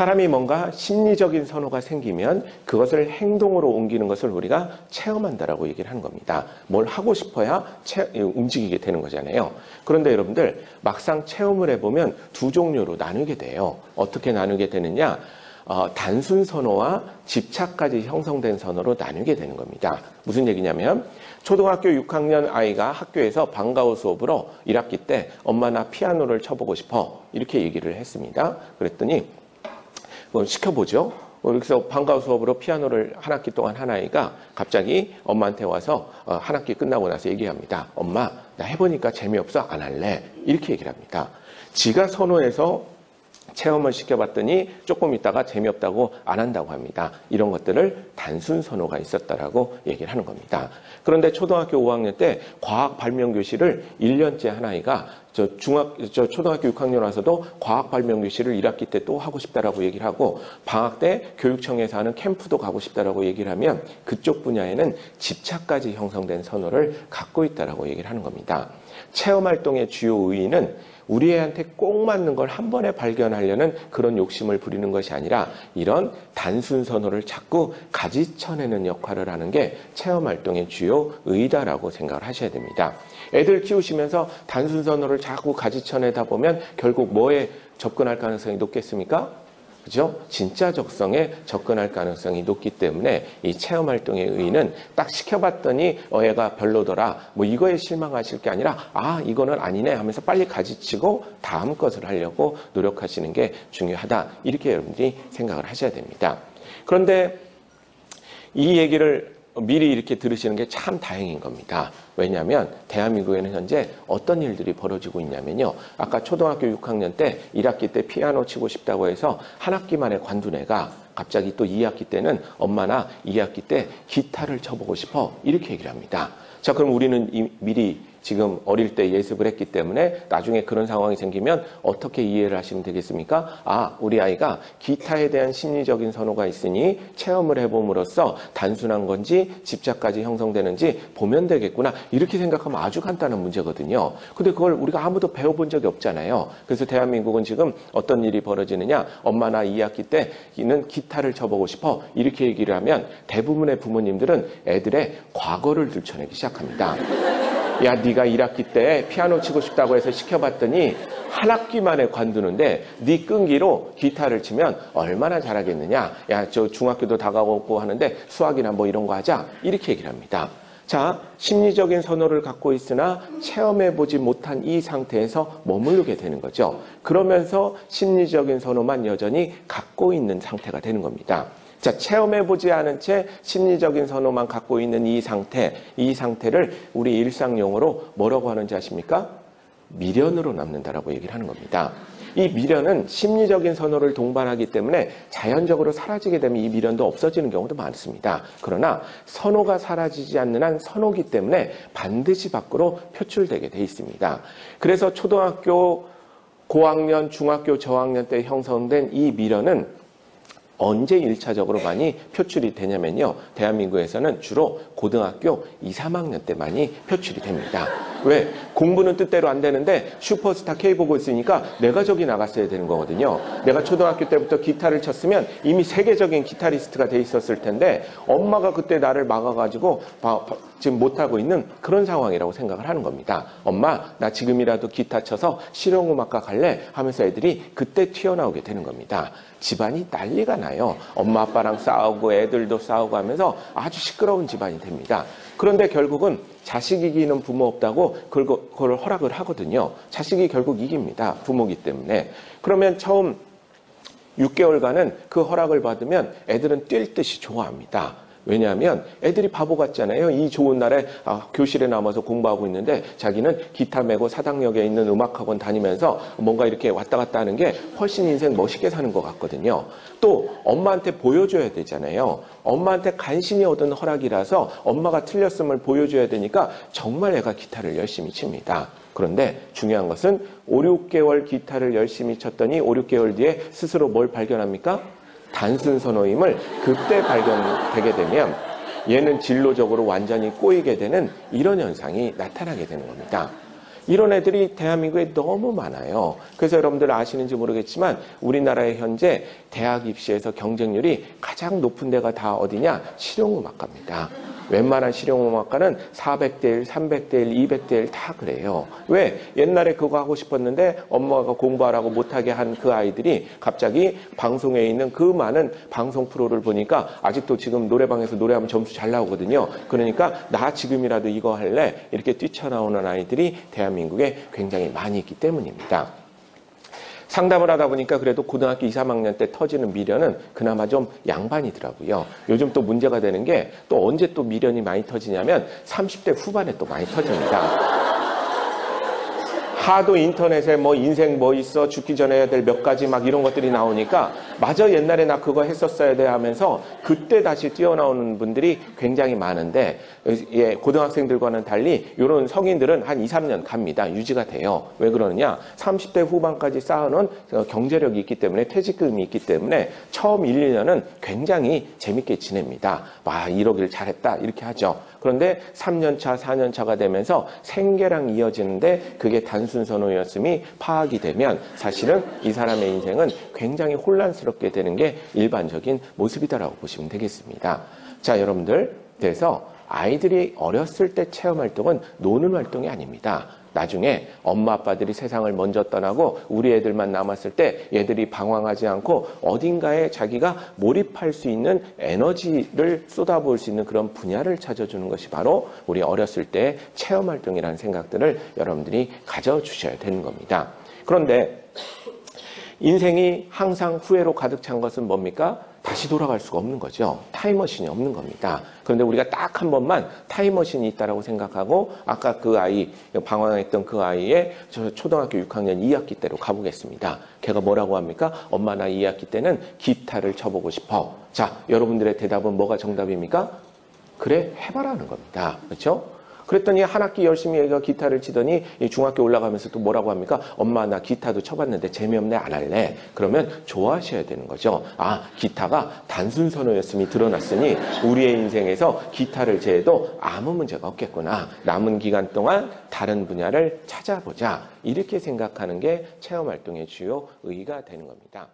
사람이 뭔가 심리적인 선호가 생기면 그것을 행동으로 옮기는 것을 우리가 체험한다라고 얘기를 하는 겁니다. 뭘 하고 싶어야 체, 움직이게 되는 거잖아요. 그런데 여러분들 막상 체험을 해보면 두 종류로 나누게 돼요. 어떻게 나누게 되느냐? 어, 단순 선호와 집착까지 형성된 선호로 나누게 되는 겁니다. 무슨 얘기냐면 초등학교 6학년 아이가 학교에서 방과후 수업으로 1학기 때 엄마 나 피아노를 쳐보고 싶어 이렇게 얘기를 했습니다. 그랬더니 뭐 시켜보죠. 그래서 방과후 수업으로 피아노를 한 학기 동안 한 아이가 갑자기 엄마한테 와서 어, 한 학기 끝나고 나서 얘기합니다. 엄마 나 해보니까 재미없어 안 할래 이렇게 얘기를 합니다. 지가 선호해서 체험을 시켜봤더니 조금 있다가 재미없다고 안 한다고 합니다. 이런 것들을 단순 선호가 있었다라고 얘기를 하는 겁니다. 그런데 초등학교 5학년 때 과학 발명 교실을 1년째 한 아이가 저 중학 저 초등학교 6학년 와서도 과학 발명 교실을 1학기 때 또 하고 싶다라고 얘기를 하고 방학 때 교육청에서 하는 캠프도 가고 싶다라고 얘기를 하면 그쪽 분야에는 집착까지 형성된 선호를 갖고 있다라고 얘기를 하는 겁니다. 체험 활동의 주요 의의는 우리 애한테 꼭 맞는 걸 한 번에 발견하려는 그런 욕심을 부리는 것이 아니라 이런 단순 선호를 자꾸 가지쳐내는 역할을 하는 게 체험 활동의 주요 의의다라고 생각을 하셔야 됩니다. 애들 키우시면서 단순 선호를 자꾸 가지쳐내다 보면 결국 뭐에 접근할 가능성이 높겠습니까? 그죠? 진짜 적성에 접근할 가능성이 높기 때문에 이 체험 활동의 의의는 딱 시켜봤더니 어 얘가 별로더라 뭐 이거에 실망하실 게 아니라 아 이거는 아니네 하면서 빨리 가지치고 다음 것을 하려고 노력하시는 게 중요하다 이렇게 여러분들이 생각을 하셔야 됩니다. 그런데 이 얘기를 미리 이렇게 들으시는 게 참 다행인 겁니다. 왜냐하면 대한민국에는 현재 어떤 일들이 벌어지고 있냐면요. 아까 초등학교 6학년 때 1학기 때 피아노 치고 싶다고 해서 한 학기 만에 관둔 애가 갑자기 또 2학기 때는 엄마나 2학기 때 기타를 쳐보고 싶어 이렇게 얘기를 합니다. 자 그럼 우리는 미리 지금 어릴 때 예습을 했기 때문에 나중에 그런 상황이 생기면 어떻게 이해를 하시면 되겠습니까? 아, 우리 아이가 기타에 대한 심리적인 선호가 있으니 체험을 해봄으로써 단순한 건지 집착까지 형성되는지 보면 되겠구나. 이렇게 생각하면 아주 간단한 문제거든요. 근데 그걸 우리가 아무도 배워본 적이 없잖아요. 그래서 대한민국은 지금 어떤 일이 벌어지느냐? 엄마나 2학기 때는 기타를 쳐보고 싶어. 이렇게 얘기를 하면 대부분의 부모님들은 애들의 과거를 들춰내기 시작합니다. 야 네가 1학기 때 피아노 치고 싶다고 해서 시켜봤더니 한 학기 만에 관두는데 네 끈기로 기타를 치면 얼마나 잘하겠느냐. 야 저 중학교도 다가오고 하는데 수학이나 뭐 이런 거 하자. 이렇게 얘기를 합니다. 자 심리적인 선호를 갖고 있으나 체험해 보지 못한 이 상태에서 머무르게 되는 거죠. 그러면서 심리적인 선호만 여전히 갖고 있는 상태가 되는 겁니다 자, 체험해보지 않은 채 심리적인 선호만 갖고 있는 이 상태, 이 상태를 우리 일상용어로 뭐라고 하는지 아십니까? 미련으로 남는다라고 얘기를 하는 겁니다. 이 미련은 심리적인 선호를 동반하기 때문에 자연적으로 사라지게 되면 이 미련도 없어지는 경우도 많습니다. 그러나 선호가 사라지지 않는 한 선호기 때문에 반드시 밖으로 표출되게 돼 있습니다. 그래서 초등학교 고학년, 중학교 저학년 때 형성된 이 미련은 언제 일차적으로 많이 표출이 되냐면요. 대한민국에서는 주로 고등학교 2, 3학년 때 많이 표출이 됩니다. 왜? 공부는 뜻대로 안 되는데 슈퍼스타 K 보고 있으니까 내가 저기 나갔어야 되는 거거든요. 내가 초등학교 때부터 기타를 쳤으면 이미 세계적인 기타리스트가 돼 있었을 텐데 엄마가 그때 나를 막아가지고 지금 못하고 있는 그런 상황이라고 생각을 하는 겁니다. 엄마, 나 지금이라도 기타 쳐서 실용음악과 갈래? 하면서 애들이 그때 튀어나오게 되는 겁니다. 집안이 난리가 나요. 엄마 아빠랑 싸우고 애들도 싸우고 하면서 아주 시끄러운 집안이 됩니다. 그런데 결국은 자식 이기는 부모 없다고 그걸, 그걸 허락을 하거든요. 자식이 결국 이깁니다. 부모기 때문에. 그러면 처음 6개월간은 그 허락을 받으면 애들은 뛸 듯이 좋아합니다. 왜냐하면 애들이 바보 같잖아요. 이 좋은 날에 아, 교실에 남아서 공부하고 있는데 자기는 기타 메고 사당역에 있는 음악학원 다니면서 뭔가 이렇게 왔다 갔다 하는 게 훨씬 인생 멋있게 사는 것 같거든요. 또 엄마한테 보여줘야 되잖아요. 엄마한테 간신히 얻은 허락이라서 엄마가 틀렸음을 보여줘야 되니까 정말 애가 기타를 열심히 칩니다. 그런데 중요한 것은 5, 6개월 기타를 열심히 쳤더니 5, 6개월 뒤에 스스로 뭘 발견합니까? 단순 선호임을 그때 발견되게 되면 얘는 진로적으로 완전히 꼬이게 되는 이런 현상이 나타나게 되는 겁니다. 이런 애들이 대한민국에 너무 많아요. 그래서 여러분들 아시는지 모르겠지만 우리나라의 현재 대학 입시에서 경쟁률이 가장 높은 데가 다 어디냐? 실용음악과입니다. 웬만한 실용음악과는 400대 1, 300대 1, 200대 1 다 그래요. 왜? 옛날에 그거 하고 싶었는데 엄마가 공부하라고 못하게 한 그 아이들이 갑자기 방송에 있는 그 많은 방송 프로를 보니까 아직도 지금 노래방에서 노래하면 점수 잘 나오거든요. 그러니까 나 지금이라도 이거 할래? 이렇게 뛰쳐나오는 아이들이 대한민국에 굉장히 많이 있기 때문입니다. 상담을 하다 보니까 그래도 고등학교 2, 3학년 때 터지는 미련은 그나마 좀 양반이더라고요. 요즘 또 문제가 되는 게 또 언제 또 미련이 많이 터지냐면 30대 후반에 또 많이 터집니다. 하도 인터넷에 뭐 인생 뭐 있어 죽기 전에 해야 될 몇 가지 막 이런 것들이 나오니까 맞아 옛날에 나 그거 했었어야 돼 하면서 그때 다시 뛰어나오는 분들이 굉장히 많은데 예, 고등학생들과는 달리 이런 성인들은 한 2, 3년 갑니다. 유지가 돼요. 왜 그러느냐? 30대 후반까지 쌓아놓은 경제력이 있기 때문에 퇴직금이 있기 때문에 처음 1, 2년은 굉장히 재밌게 지냅니다. 와 이러길 잘했다 이렇게 하죠. 그런데 3년차, 4년차가 되면서 생계랑 이어지는데 그게 단순 선호였음이 파악이 되면 사실은 이 사람의 인생은 굉장히 혼란스럽게 되는 게 일반적인 모습이다라고 보시면 되겠습니다. 자, 여러분들. 그래서 아이들이 어렸을 때 체험 활동은 노는 활동이 아닙니다. 나중에 엄마 아빠들이 세상을 먼저 떠나고 우리 애들만 남았을 때 얘들이 방황하지 않고 어딘가에 자기가 몰입할 수 있는 에너지를 쏟아부을 수 있는 그런 분야를 찾아주는 것이 바로 우리 어렸을 때 체험 활동이라는 생각들을 여러분들이 가져주셔야 되는 겁니다. 그런데 인생이 항상 후회로 가득 찬 것은 뭡니까? 다시 돌아갈 수가 없는 거죠. 타임머신이 없는 겁니다. 그런데 우리가 딱 한 번만 타임머신이 있다라고 생각하고 아까 그 아이 방황했던 그 아이의 저 초등학교 6학년 2학기 때로 가보겠습니다. 걔가 뭐라고 합니까? 엄마 나 2학기 때는 기타를 쳐보고 싶어. 자, 여러분들의 대답은 뭐가 정답입니까? 그래 해봐라는 겁니다. 그렇죠? 그랬더니 한 학기 열심히 애가 기타를 치더니 중학교 올라가면서 또 뭐라고 합니까? 엄마 나 기타도 쳐봤는데 재미없네 안 할래. 그러면 좋아하셔야 되는 거죠. 아 기타가 단순 선호였음이 드러났으니 우리의 인생에서 기타를 제해도 아무 문제가 없겠구나. 남은 기간 동안 다른 분야를 찾아보자. 이렇게 생각하는 게 체험 활동의 주요 의의가 되는 겁니다.